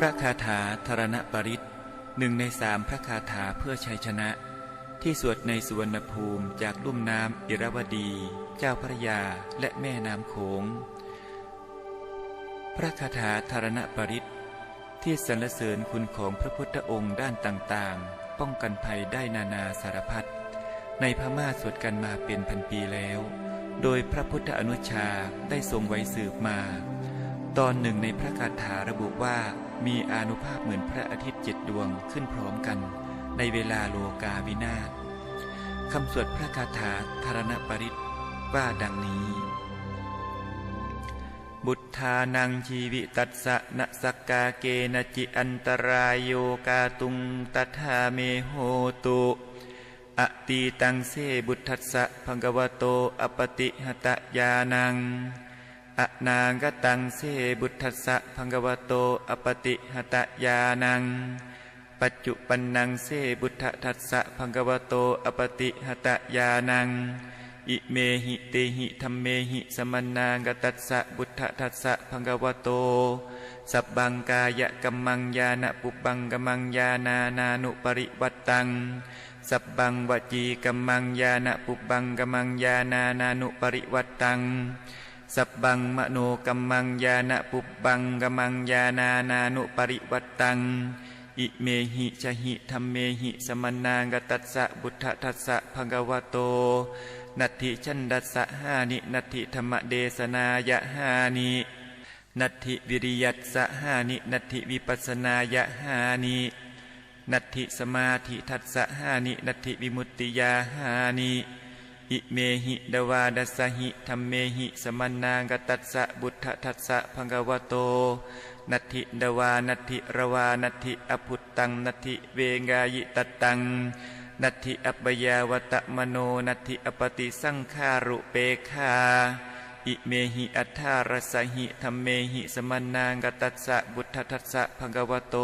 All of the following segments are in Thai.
พระคาถาธรณปริตหนึ่งในสามพระคาถาเพื่อชัยชนะ ที่สวดในสุวรรณภูมิจากลุ่มน้ำอิรวดี เจ้าพระยาและแม่น้ำโขง พระคาถาธรณปริตที่สรรเสริญคุณของพระพุทธองค์ด้านต่างๆ ป้องกันภัยได้นานาสารพัดในพม่าสวดกันมาเป็นพันปีแล้ว โดยพระพุทธอนุชาได้ทรงไว้สืบมา ตอนหนึ่งในพระคาถาระบุว่า มีอานุภาพเหมือนพระอาทิตย์เจ็ดดวงขึ้นพร้อมกัน ในเวลาโลกาวินาศคำสวดพระคาถาธารณปริตว่าดังนี้ บุตธานังชีวิตัสสะนสักกาเกนจิอันตรายโยกาตุงตัทาเมโหตุอตีตังเสบุตทัสสะพังกวโต อปติหตะยานัง อนางกตังเสบุตทัสสะพังกวโตอปติหตยานัง ปัจจุปันนังเสบุตทัสสะพังกวโตอปติหตยานัง อิเมหิเตหิธรรมเมหิสมนางกตัสสะบุตทัสสะพังกวโต สับบังกายะกัมมังยานะปุบังกัมมังยานานานุปริวัตตังสับบังวจีกัมมังยานะปุบังกัมมังยานานานุปริวัตตัง สับบังมโนกัมมังยานะปุบังกัมมังยานานานุปริวัตตัง อิเมหิชหิธรรมเมหิสมนางกตัสสะบุตทัสสะพังกวโต นัตถิชันดัสสะหานินัตถิธรรมเดสนายะหานินัตถิวิริยัสสะหานินัตถิวิปัสสนายะหานินัตถิสมาธิทัสสะหานินัตถิวิมุตติยาหานิ อิเมหิดวาดัสหิธรรมเมหิสมนางกตัสสะบุตทัสสะพังกวโต นัตถิดวานัตถิระวานัตถิอภุตตังนัตถิเวงายิตตังนัตถิอัปปยาวตะมโนนัตถิอปติสังขารุเปคาอิเมหิอัทธารสหิธรรมเมหิสมนางกตัสสะบุตทัสสะพังกวโต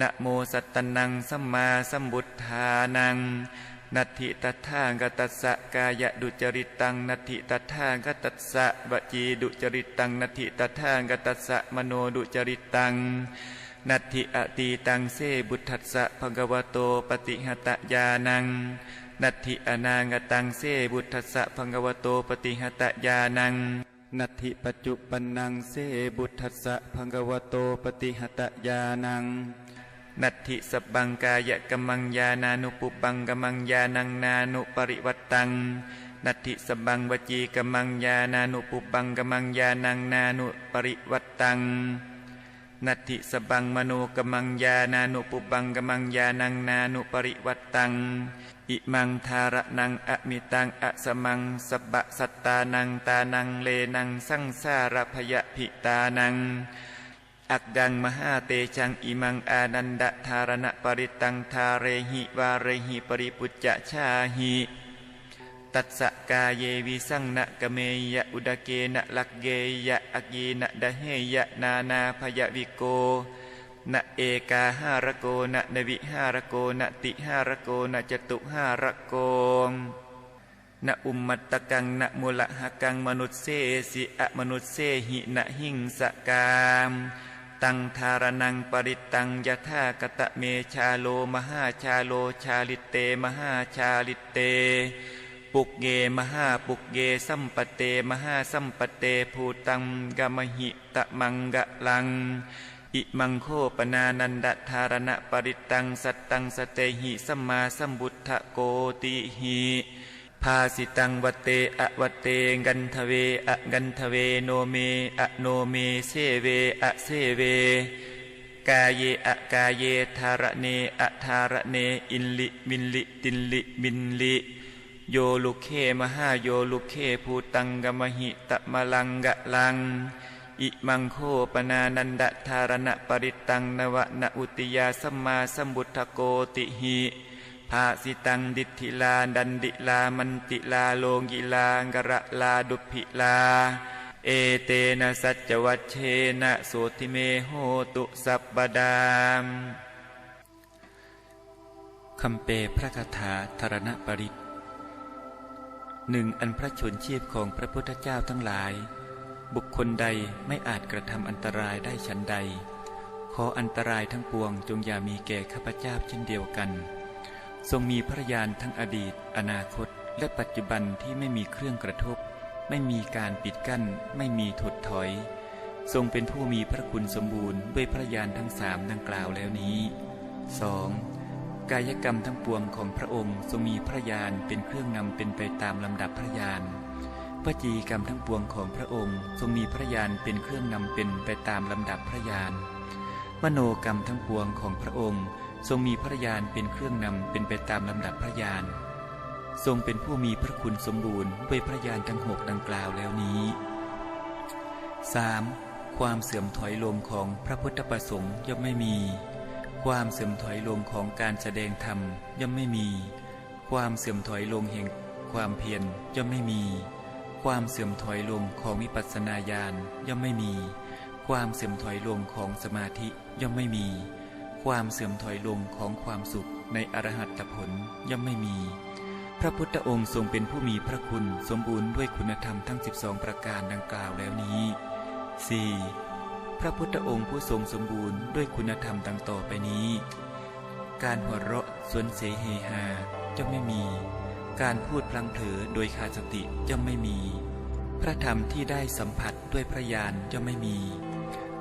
นะโมสัตตนังสัมมาสัมบุทธานัง นัตถิตัทางกตัสสะกายดุจริตังนัตถิตัทางกตัสสะวจีดุจริตังนัตถิตัทางกตัสสะมโนดุจริตังนัตถิอตีตังเสบุตทัสสะภะกวโตปฏิหตยานังนัตถิอนางตังเสบุตทัสสะภะกวโตปฏิหตยานังนัตถิปัจจุปนังเสบุตทัสสะภะกวโตปฏิหตยานัง นัตถิสบังกายะกัมมังยานานุปุปังกัมมังยานังนานุปริวัตตังนัตถิสบังวจีกัมมังยานานุปุปังกัมมังยานังนานุปริวัตตังนัตถิสบังมโนกัมมังยานานุปุบังกัมมังยานังนานุปริวัตตัง อิมังทาระนังอะมิตังอะสมังสบะสัตตานังตานังเลนังสังสารพยพิตานัง อักดังมหาเตชังอิมังอานันดธารณปริตังทาเรหิวาเรหิปริปุจจชาหิตัสสกาเยวิสังนะกเมยะอุดเกนะลักเกยะอักเยนะดะเฮยะนานาพยวิโกนะเอกาหารโกนะนวิหารโกนะติหารโกนะจตุหารโกนะอุมมัตตกังนะมุละหะกังมนุษเสสิอะมนุษเสหินะหิงสกาม ตังทารนังปริตังยะธากตะเมชาโลมหาชาโลชาลิเตมหาชาลิเต ปุกเกมหาปุกเกสัมปเตมหาสัมปเตภูตังกมหิตะมังกะลัง อิมังโคปนานันดธารณปริตังสัตตังสเตหิสัมมาสัมบุทธโกติหิ ภาสิตังวเตอะวเตกันทเวอะกันทเวโนเมอะโนเมเสเวอะเสเว กายเยอะกายเยธารเนอะธารเนอินลิมินลิตินลิมินลิโยลุเคมหาโยลุเคภูตังกมหิตะมลังกะลัง อิมังโคปนานันดธารณปริตังนวะนอุติยาสัมมาสัมบุทธโกติหิ ภาสิตังดิทธิลาดันดิลามันติลาโลกิลากระลาดุพิลา เอเตนะสัจวัชเชนะโสติเมโหตุสัพปดามคำเปพระคาถาธรณปริตหนึ่งอันพระชนชีพของพระพุทธเจ้าทั้งหลาย บุคคลใดไม่อาจกระทำอันตรายได้ฉันใด ขออันตรายทั้งปวงจงอย่ามีแก่ข้าพเจ้าเช่นเดียวกัน ทรงมีพระญาณทั้งอดีต อนาคต และปัจจุบันที่ไม่มีเครื่องกระทบ ไม่มีการปิดกั้น ไม่มีถดถอย ทรงเป็นผู้มีพระคุณสมบูรณ์ด้วยพระญาณทั้งสามดังกล่าวแล้วนี้ 2. กายกรรมทั้งปวงของพระองค์ทรงมีพระญาณเป็นเครื่องนำเป็นไปตามลำดับพระญาณวจีกรรมทั้งปวงของพระองค์ทรงมีพระญาณเป็นเครื่องนำเป็นไปตามลำดับพระญาณมโนกรรมทั้งปวงของพระองค์ ทรงมีพระญาณเป็นเครื่องนำเป็นไปตามลำดับพระญาณทรงเป็นผู้มีพระคุณสมบูรณ์ด้วยพระญาณทั้งหกดังกล่าวแล้วนี้ 3. ความเสื่อมถอยลงของพระพุทธประสงค์ย่อมไม่มี ความเสื่อมถอยลงของการแสดงธรรมย่อมไม่มี ความเสื่อมถอยลงแห่งความเพียรย่อมไม่มี ความเสื่อมถอยลงของวิปัสสนาญาณย่อมไม่มี ความเสื่อมถอยลงของสมาธิย่อมไม่มี ความเสื่อมถอยลงของความสุขในอรหัตผลย่อมไม่มี พระพุทธองค์ทรงเป็นผู้มีพระคุณสมบูรณ์ด้วยคุณธรรมทั้ง 12 ประการดังกล่าวแล้วนี้ 4. พระพุทธองค์ผู้ทรงสมบูรณ์ด้วยคุณธรรมดังต่อไปนี้ การหัวเราะสวนเสเฮฮาจะไม่มี การพูดพลังเผลอโดยขาดสติจะไม่มี พระธรรมที่ได้สัมผัสด้วยพระญาณจะไม่มี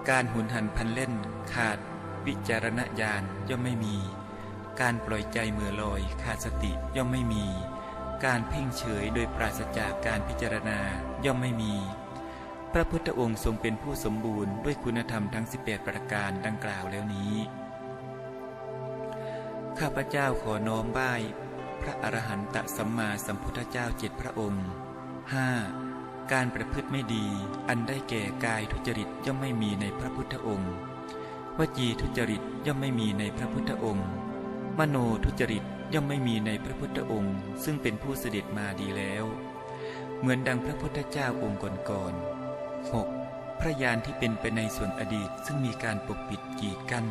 การหุนหันพันเล่นขาด วิจารณญาณย่อมไม่มี การปล่อยใจเมื่อลอยขาดสติย่อมไม่มี การเพ่งเฉยโดยปราศจากการพิจารณาย่อมไม่มี พระพุทธองค์ทรงเป็นผู้สมบูรณ์ด้วยคุณธรรมทั้ง 18 ประการดังกล่าวแล้วนี้ ข้าพเจ้าขอน้อมบ่ายพระอรหันตสัมมาสัมพุทธเจ้าเจ็ดพระองค์ 5. การประพฤติไม่ดีอันได้แก่กายทุจริตย่อมไม่มีในพระพุทธองค์ วจีทุจริตย่อมไม่มีในพระพุทธองค์ มโนทุจริตย่อมไม่มีในพระพุทธองค์ ซึ่งเป็นผู้เสด็จมาดีแล้ว เหมือนดังพระพุทธเจ้าองค์ก่อนๆ 6. พระญาณที่เป็นไปในส่วนอดีตซึ่งมีการปกปิดกีดกั้น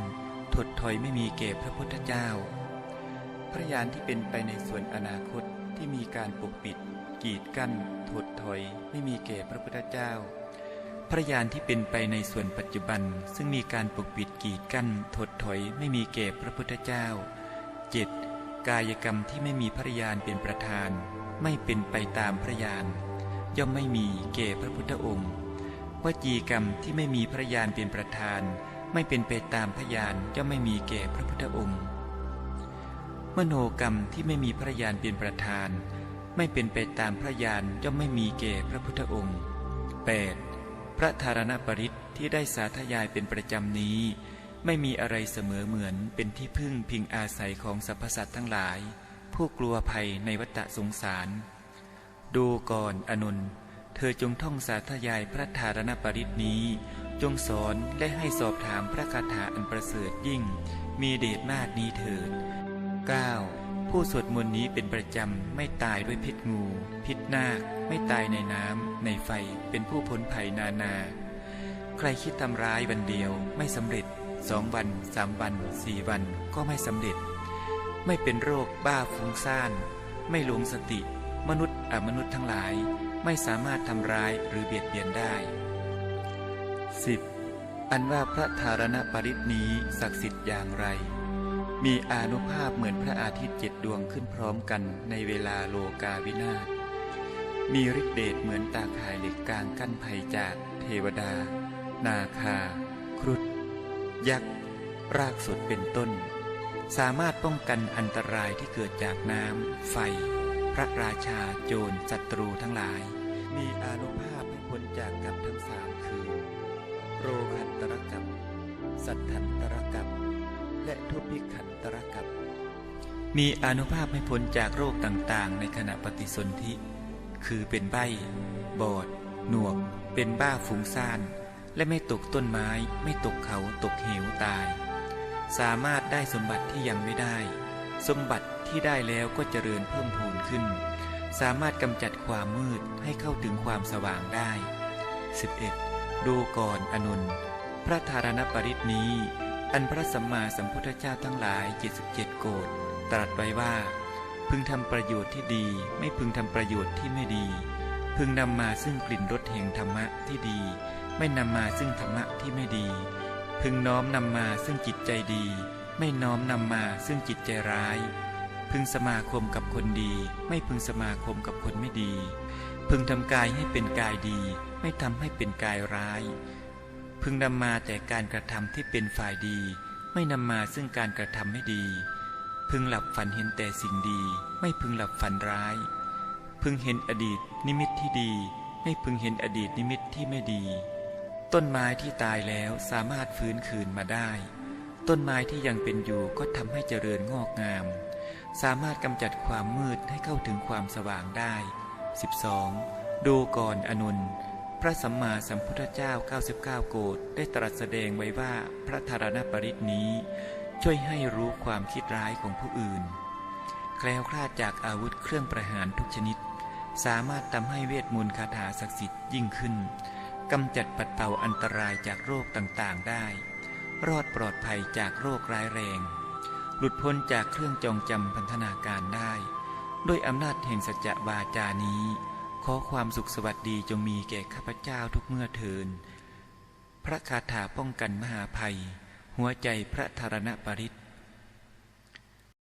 ถดถอยไม่มีแก่พระพุทธเจ้า พระญาณที่เป็นไปในส่วนอนาคตที่มีการปกปิด กีดกั้นถดถอยไม่มีแก่พระพุทธเจ้า พระญาณที่เป็นไปในส่วนปัจจุบัน ซึ่งมีการปกปิดกีดกั้นถดถอยไม่มีแก่พระพุทธเจ้า 7. กายกรรมที่ไม่มีพระญาณเป็นประธาน ไม่เป็นไปตามพระญาณย่อมไม่มีแก่พระพุทธองค์วจีกรรมที่ไม่มีพระญาณเป็นประธาน ไม่เป็นไปตามพระญาณย่อมไม่มีแก่พระพุทธองค์ มโนกรรมที่ไม่มีพระญาณเป็นประธาน ไม่เป็นไปตามพระญาณย่อมไม่มีแก่พระพุทธองค์ 8. พระธารณปริตที่ได้สาธยายเป็นประจำนี้ ไม่มีอะไรเสมอเหมือนเป็นที่พึ่งพิงอาศัยของสรรพสัตว์ทั้งหลาย ผู้กลัวภัยในวัฏสงสาร ดูก่อนอนุนเธอจงท่องสาธยายพระธารณปริตนี้ จงสอนและให้สอบถามพระคาถาอันประเสริฐยิ่ง มีเดชมากนี้เถิด 9. ผู้สวดมนต์นี้เป็นประจำไม่ตายด้วยพิษงู พิษนาค ไม่ตายในน้ำในไฟเป็นผู้พ้นภัยนานา ใครคิดทำร้ายวันเดียวไม่สำเร็จสองวันสามวันสี่วันก็ไม่สำเร็จ ไม่เป็นโรคบ้าฟุ้งซ่าน ไม่หลงสติ มนุษย์อมนุษย์ทั้งหลาย ไม่สามารถทำร้ายหรือเบียดเบียนได้ 10. อันว่าพระธารณปริตนี้ศักดิ์สิทธิ์อย่างไร มีอานุภาพเหมือนพระอาทิตย์เจ็ดดวงขึ้นพร้อมกันในเวลาโลกาวินาศ มีฤทธิเดชเหมือนตาข่ายเหล็กกลางกั้นภัยจากเทวดา นาคา ครุฑ ยักษ์ รากสดเป็นต้น สามารถป้องกันอันตรายที่เกิดจากน้ำ ไฟ พระราชาโจรศัตรูทั้งหลาย มีอานุภาพให้พ้นจากกับทั้งสามคือ โรคันตรกับ สัทธันตรกับ และทุพพิขันตรกับ มีอนุภาพให้พ้นจากโรคต่างๆ ในขณะปฏิสนธิ คือเป็นใบ บอด หนวก เป็นบ้าฟุ้งซ่าน และไม่ตกต้นไม้ ไม่ตกเขาตกเหวตาย สามารถได้สมบัติที่ยังไม่ได้ สมบัติที่ได้แล้วก็เจริญเพิ่มพูนขึ้น สามารถกำจัดความมืดให้เข้าถึงความสว่างได้ 11. ดูก่อนอนุนพระธารณปริตนี้ อันพระสัมมาสัมพุทธเจ้าทั้งหลาย 77 โกดตรัสไว้ว่า พึงทำประโยชน์ที่ดี ไม่พึงทำประโยชน์ที่ไม่ดี พึงนำมาซึ่งกลิ่นรสแห่งธรรมะที่ดี ไม่นำมาซึ่งธรรมะที่ไม่ดีพพึงน้อมนำมาซึ่งจิตใจดี ไม่น้อมนำมาซึ่งจิตใจร้าย พึงสมาคมกับคนดี ไม่พึงสมาคมกับคนไม่ดี พึงทำกายให้เป็นกายดี ไม่ทำให้เป็นกายร้าย พึงนำมาแต่การกระทำที่เป็นฝ่ายดี ไม่นำมาซึ่งการกระทำไม่ดี พึงหลับฝันเห็นแต่สิ่งดี ไม่พึงหลับฝันร้าย พึงเห็นอดีตนิมิตที่ดี ไม่พึงเห็นอดีตนิมิตที่ไม่ดี ต้นไม้ที่ตายแล้วสามารถฟื้นคืนมาได้ ต้นไม้ที่ยังเป็นอยู่ก็ทำให้เจริญงอกงาม สามารถกำจัดความมืดให้เข้าถึงความสว่างได้ 12. ดูก่อนอนุน พระสัมมาสัมพุทธเจ้า 99 โกดได้ตรัสแสดงไว้ว่าพระธารณปริตนี้ ช่วยให้รู้ความคิดร้ายของผู้อื่น แคล้วคลาดจากอาวุธเครื่องประหารทุกชนิด สามารถทำให้เวทมนต์คาถาศักดิ์สิทธิ์ยิ่งขึ้นกำจัดปัดเป่าอันตรายจากโรคต่างๆได้ รอดปลอดภัยจากโรคร้ายแรง หลุดพ้นจากเครื่องจองจำพันธนาการได้ ด้วยอำนาจแห่งสัจจะวาจานี้ ขอความสุขสวัสดีจงมีแก่ข้าพเจ้าทุกเมื่อเทิน พระคาถาป้องกันมหาภัย หัวใจพระธารณปริต